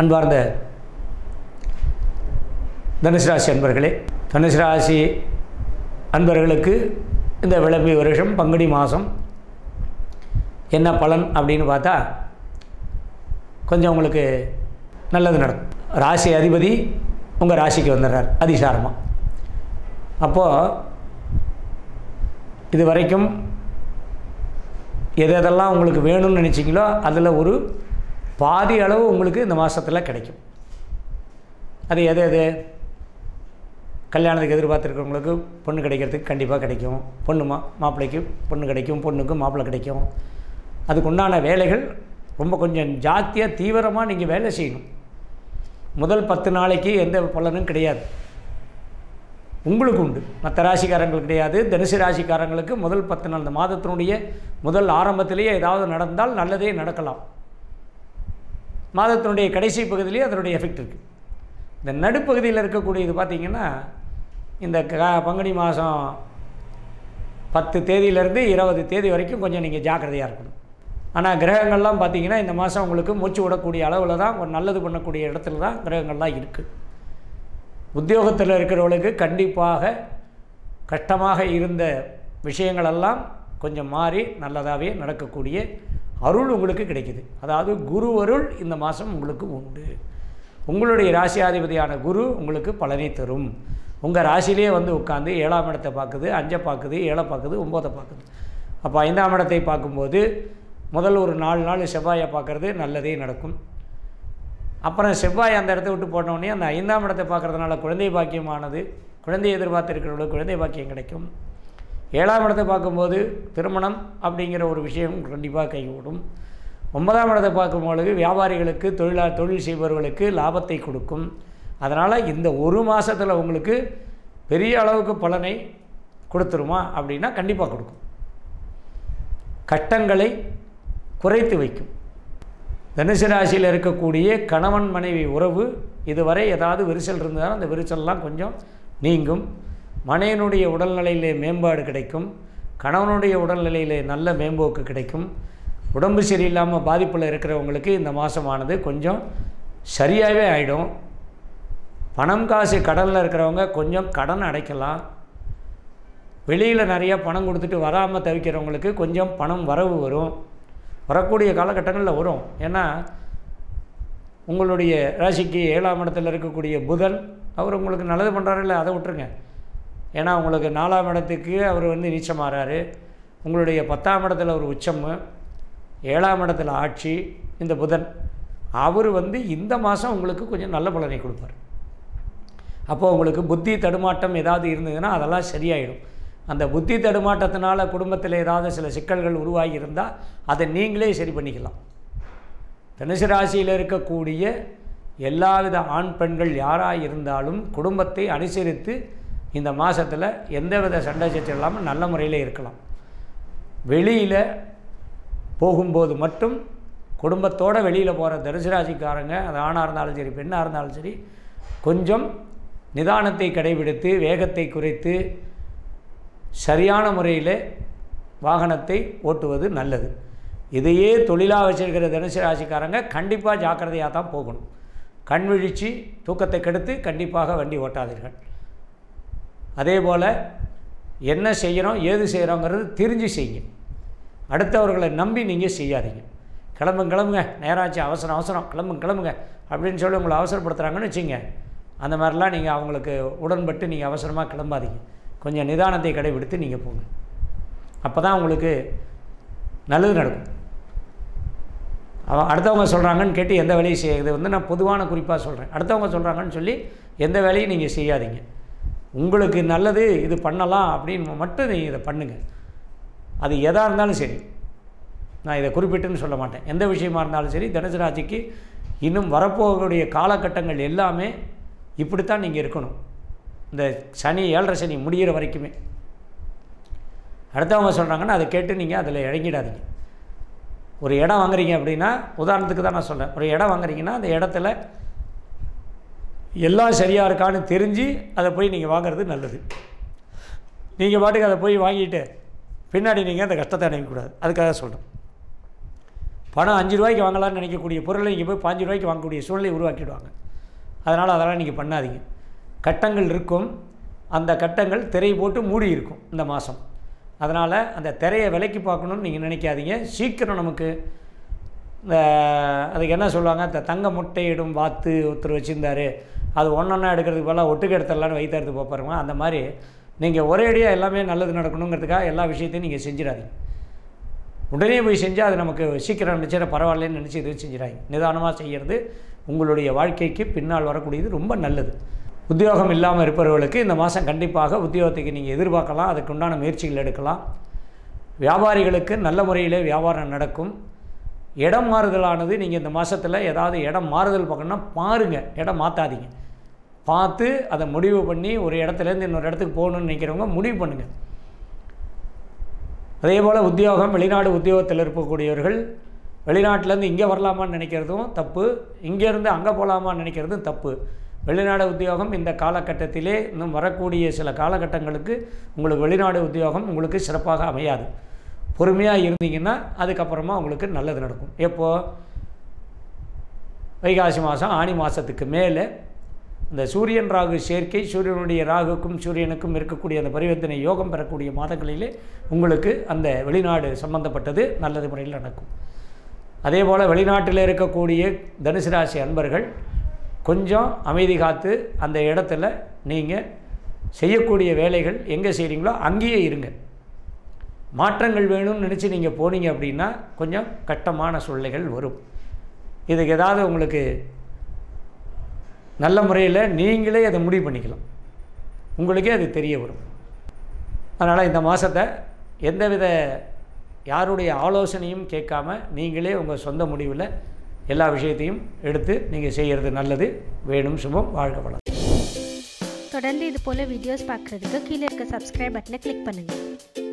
அன்பார்ந்த தனுசு ராசி அன்பர்களே தனுசு ராசி அன்பர்களுக்கு இந்த விளம்பி வருஷம் பங்குனி மாதம் என்ன பலன் அப்படின்னு பார்த்தா கொஞ்சம் உங்களுக்கு நல்லது நடக்கும். ராசி அதிபதி உங்கள் ராசிக்கு வந்துடுறார் அதிசாரமாக அப்போது இது வரைக்கும் எது எதெல்லாம் உங்களுக்கு வேணும்னு நினச்சிங்களோ அதில் ஒரு பாதி அளவு உங்களுக்கு இந்த மாதத்தில் கிடைக்கும். அது எது எது? கல்யாணத்துக்கு எதிர்பார்த்துருக்கிறவங்களுக்கு பொண்ணு கிடைக்கிறதுக்கு கண்டிப்பாக கிடைக்கும். பொண்ணு மா மாப்பிள்ளைக்கு பொண்ணு கிடைக்கும் பொண்ணுக்கும் மாப்பிள்ளை கிடைக்கும். அதுக்கு உண்டான வேலைகள் ரொம்ப கொஞ்சம் ஜாஸ்தியாக தீவிரமாக நீங்கள் வேலை செய்யணும். முதல் பத்து நாளைக்கு எந்த பலனும் கிடையாது. உங்களுக்கு உண்டு. மற்ற ராசிக்காரங்களுக்கு கிடையாது. தனுசு ராசிக்காரங்களுக்கு முதல் பத்து நாள் இந்த மாதத்தினுடைய முதல் ஆரம்பத்திலேயே ஏதாவது நடந்தால் நல்லதே நடக்கலாம். மாதத்தினுடைய கடைசி பகுதியிலேயே அதனுடைய எஃபெக்ட் இருக்குது இந்த நடுப்பகுதியில் இருக்கக்கூடியது பார்த்திங்கன்னா இந்த க பங்குனி மாதம் பத்து தேதியிலேருந்து இருபது தேதி வரைக்கும் கொஞ்சம் நீங்கள் ஜாக்கிரதையாக இருக்கணும். ஆனால் கிரகங்கள்லாம் பார்த்திங்கன்னா இந்த மாதம் உங்களுக்கு மூச்சு விடக்கூடிய அளவில் தான் ஒரு நல்லது பண்ணக்கூடிய இடத்துல தான் கிரகங்கள்லாம் இருக்குது உத்தியோகத்தில் இருக்கிறவங்களுக்கு கண்டிப்பாக கஷ்டமாக இருந்த விஷயங்களெல்லாம் கொஞ்சம் மாறி நல்லதாகவே நடக்கக்கூடிய அருள் உங்களுக்கு கிடைக்குது. அதாவது குரு அருள் இந்த மாதம் உங்களுக்கு உண்டு. உங்களுடைய ராசியாதிபதியான குரு உங்களுக்கு பலனை தரும். உங்கள் ராசியிலே வந்து உட்காந்து ஏழாம் இடத்தை பார்க்குது அஞ்சை பார்க்குது ஏழை பார்க்குது ஒம்போதை பார்க்குது. அப்போ ஐந்தாம் இடத்தை பார்க்கும்போது முதல் ஒரு நாலு நாள் செவ்வாயை பார்க்குறது நல்லதே நடக்கும். அப்புறம் செவ்வாய் அந்த இடத்த விட்டு போனோடனே அந்த ஐந்தாம் இடத்தை பார்க்குறதுனால குழந்தை பாக்கியமானது குழந்தை எதிர்பார்த்திருக்கிறவங்களுக்கு குழந்தை பாக்கியம் கிடைக்கும். ஏழாம் இடத்தை பார்க்கும்போது திருமணம் அப்படிங்கிற ஒரு விஷயம் கண்டிப்பாக கைகூடும். ஒன்பதாம் இடத்தை பார்க்கும்பொழுது வியாபாரிகளுக்கு தொழிலா தொழில் செய்பவர்களுக்கு லாபத்தை கொடுக்கும். அதனால் இந்த ஒரு மாதத்தில் உங்களுக்கு பெரிய அளவுக்கு பலனை கொடுத்துருமா அப்படின்னா கண்டிப்பாக கொடுக்கும். கட்டங்களை குறைத்து வைக்கும். தனுசு ராசியில் இருக்கக்கூடிய கணவன் மனைவி உறவு இதுவரை ஏதாவது விரிசல் இருந்தாலும் அந்த விரிசல்லாம் கொஞ்சம் நீங்கும். மனையனுடைய உடல்நிலையிலே மேம்பாடு கிடைக்கும். கணவனுடைய உடல்நிலையிலே நல்ல மேம்போக்கு கிடைக்கும். உடம்பு சரியில்லாமல் பாதிப்பில் இருக்கிறவங்களுக்கு இந்த மாதமானது கொஞ்சம் சரியாகவே ஆகிடும் பணம் காசு கடனில் இருக்கிறவங்க கொஞ்சம் கடன் அடைக்கலாம். வெளியில் நிறையா பணம் கொடுத்துட்டு வராமல் தவிக்கிறவங்களுக்கு கொஞ்சம் பணம் வரவு வரும். வரக்கூடிய காலகட்டங்களில் வரும். ஏன்னா உங்களுடைய ராசிக்கு ஏழாம் இடத்தில் இருக்கக்கூடிய புதன் அவர் உங்களுக்கு நல்லது பண்ணுறாரு இல்லை அதை விட்டுருங்க. ஏன்னா உங்களுக்கு நாலாம் இடத்துக்கு அவர் வந்து நீச்சமாகறாரு உங்களுடைய பத்தாம் இடத்துல ஒரு உச்சம் ஏழாம் இடத்துல ஆட்சி இந்த புதன். அவர் வந்து இந்த மாதம் உங்களுக்கு கொஞ்சம் நல்ல பலனை கொடுப்பார். அப்போது உங்களுக்கு புத்தி தடுமாட்டம் ஏதாவது இருந்ததுன்னா அதெல்லாம் சரியாயிடும். அந்த புத்தி தடுமாட்டத்தினால குடும்பத்தில் ஏதாவது சில சிக்கல்கள் உருவாகி இருந்தால் அதை நீங்களே சரி பண்ணிக்கலாம். தனுசு ராசியில் இருக்கக்கூடிய எல்லாவித ஆண் பெண்கள் யாராக இருந்தாலும் குடும்பத்தை அனுசரித்து இந்த மாதத்தில் எந்தவித சண்டை சச்சரவு இல்லாமல் நல்ல முறையில் இருக்கலாம். வெளியில் போகும்போது மட்டும் குடும்பத்தோடு வெளியில் போகிற தனுசுராசிக்காரங்க அது ஆணாக இருந்தாலும் சரி பெண்ணாக இருந்தாலும் சரி கொஞ்சம் நிதானத்தை கடைபிடித்து வேகத்தை குறைத்து சரியான முறையில் வாகனத்தை ஓட்டுவது நல்லது. இதையே தொழிலாக வச்சிருக்கிற தனுசு ராசிக்காரங்க கண்டிப்பாக ஜாக்கிரதையாக தான் போகணும். கண் விழித்து தூக்கத்தை கெடுத்து கண்டிப்பாக வண்டி ஓட்டாதீர்கள். அதே போல் என்ன செய்கிறோம் ஏது செய்கிறோங்கிறது தெரிஞ்சு செய்யுங்க. அடுத்தவர்களை நம்பி நீங்கள் செய்யாதீங்க. கிளம்புங்க கிளம்புங்க நேராச்சு அவசரம் அவசரம் கிளம்புங்க கிளம்புங்க அப்படின்னு சொல்லி உங்களை அவசரப்படுத்துகிறாங்கன்னு வச்சுங்க. அந்த மாதிரிலாம் நீங்கள் அவங்களுக்கு உடன்பட்டு நீங்கள் அவசரமாக கிளம்பாதீங்க. கொஞ்சம் நிதானத்தை கடைபிடித்து நீங்கள் போங்க. அப்போ தான் உங்களுக்கு நல்லது நடக்கும். அவன் அடுத்தவங்க சொல்கிறாங்கன்னு கேட்டு எந்த வேலையும் செய்ய இது வந்து நான் பொதுவான குறிப்பாக சொல்கிறேன் அடுத்தவங்க சொல்கிறாங்கன்னு சொல்லி எந்த வேலையும் நீங்கள் செய்யாதீங்க. உங்களுக்கு நல்லது இது பண்ணலாம் அப்படின்னு மட்டும் நீங்கள் இதை பண்ணுங்கள் அது எதாக இருந்தாலும் சரி. நான் இதை குறிப்பிட்டுன்னு சொல்ல மாட்டேன். எந்த விஷயமா இருந்தாலும் சரி தனுசு ராசிக்கு இன்னும் வரப்போகக்கூடிய காலகட்டங்கள் எல்லாமே இப்படித்தான் நீங்கள் இருக்கணும். இந்த சனி ஏழரை சனி முடிகிற வரைக்குமே. அடுத்தவங்க சொல்கிறாங்கன்னா அதை கேட்டு நீங்கள் அதில் இறங்கிடாதீங்க. ஒரு இடம் வாங்குறீங்க அப்படின்னா உதாரணத்துக்கு தான் நான் சொல்கிறேன் ஒரு இடம் வாங்குறீங்கன்னா அந்த இடத்துல எல்லாம் சரியாக இருக்கான்னு தெரிஞ்சு அதை போய் நீங்கள் வாங்குறது நல்லது. நீங்கள் பாட்டுக்கு அதை போய் வாங்கிட்டு பின்னாடி நீங்கள் அந்த கஷ்டத்தை அடையக்கூடாது அதுக்காக சொல்கிறேன் பணம் அஞ்சு ரூபாய்க்கு வாங்கலாம்னு நினைக்கக்கூடிய பொருளை நீங்கள் போய் பாஞ்சு ரூபாய்க்கு வாங்கக்கூடிய சூழ்நிலை உருவாக்கிடுவாங்க. அதனால் அதெல்லாம் நீங்கள் பண்ணாதீங்க. கட்டங்கள் இருக்கும். அந்த கட்டங்கள் திரை போட்டு மூடி இருக்கும் இந்த மாதம் அதனால் அந்த திரையை விலைக்கு பார்க்கணுன்னு நீங்கள் நினைக்காதீங்க. சீக்கிரம் நமக்கு இந்த அதுக்கு என்ன சொல்லுவாங்க? இந்த தங்க முட்டையிடும் வாத்து ஒருத்தர் வச்சுருந்தாரு. அது ஒன்றொன்னா எடுக்கிறதுக்கு பதிலாக ஒட்டுக்கு எடுத்துடலான்னு வைத்தெடுத்து போப்பாருமா அந்த மாதிரி நீங்கள் ஒரேடியாக எல்லாமே நல்லது நடக்கணுங்கிறதுக்காக எல்லா விஷயத்தையும் நீங்கள் செஞ்சிடாதீங்க. உடனே போய் செஞ்சால் அது நமக்கு சீக்கிரம் நினச்சிட பரவாயில்லன்னு நினச்சி எதுவும் செஞ்சிடாங்க நிதானமாக செய்கிறது உங்களுடைய வாழ்க்கைக்கு பின்னால் வரக்கூடியது ரொம்ப நல்லது. உத்தியோகம் இல்லாமல் இருப்பவர்களுக்கு இந்த மாதம் கண்டிப்பாக உத்தியோகத்துக்கு நீங்கள் எதிர்பார்க்கலாம். அதுக்கு உண்டான முயற்சிகள் எடுக்கலாம். வியாபாரிகளுக்கு நல்ல முறையிலே வியாபாரம் நடக்கும். இடம் மாறுதலானது நீங்கள் இந்த மாதத்தில் ஏதாவது இடம் மாறுதல் பார்க்கணுன்னா பாருங்கள் இடம் மாற்றாதீங்க பார்த்து அதை முடிவு பண்ணி ஒரு இடத்துலேருந்து இன்னொரு இடத்துக்கு போகணுன்னு நினைக்கிறவங்க முடிவு பண்ணுங்கள் அதே போல் உத்தியோகம் வெளிநாடு உத்தியோகத்தில் இருக்கக்கூடியவர்கள் வெளிநாட்டிலேருந்து இங்கே வரலாமான்னு நினைக்கிறதும் தப்பு இங்கேருந்து அங்கே போகலாமான்னு நினைக்கிறதும் தப்பு. வெளிநாடு உத்தியோகம் இந்த காலகட்டத்திலே இன்னும் வரக்கூடிய சில காலகட்டங்களுக்கு உங்களுக்கு வெளிநாடு உத்தியோகம் உங்களுக்கு சிறப்பாக அமையாது. பொறுமையாக இருந்தீங்கன்னா அதுக்கப்புறமா உங்களுக்கு நல்லது நடக்கும். எப்போது வைகாசி மாதம் ஆணி மாதத்துக்கு மேலே இந்த சூரியன் ராகு சேர்க்கை சூரியனுடைய ராகுக்கும் சூரியனுக்கும் இருக்கக்கூடிய அந்த பரிவர்த்தனை யோகம் பெறக்கூடிய மாதங்களிலே உங்களுக்கு அந்த வெளிநாடு சம்பந்தப்பட்டது நல்லது முறையில் நடக்கும். அதே போல் வெளிநாட்டில் இருக்கக்கூடிய தனுசு ராசி அன்பர்கள் கொஞ்சம் அமைதி காத்து அந்த இடத்துல நீங்கள் செய்யக்கூடிய வேலைகள் எங்கே செய்கிறீங்களோ அங்கேயே இருங்க. மாற்றங்கள் வேணும்னு நினச்சி நீங்கள் போனீங்க அப்படின்னா கொஞ்சம் கட்டமான சூழ்நிலைகள் வரும். இதுக்கு ஏதாவது உங்களுக்கு நல்ல முறையில் நீங்களே அதை முடிவு பண்ணிக்கலாம். உங்களுக்கே அது தெரிய வரும். அதனால் இந்த மாதத்தை எந்தவித யாருடைய ஆலோசனையும் கேட்காம நீங்களே உங்கள் சொந்த முடிவில் எல்லா விஷயத்தையும் எடுத்து நீங்கள் செய்கிறது நல்லது. வேணும் சுபம் வாழ்க வளம். தொடர்ந்து இது போல வீடியோஸ் பார்க்குறதுக்கு கீழே இருக்க சப்ஸ்கிரைப் பட்டனை கிளிக் பண்ணுங்கள்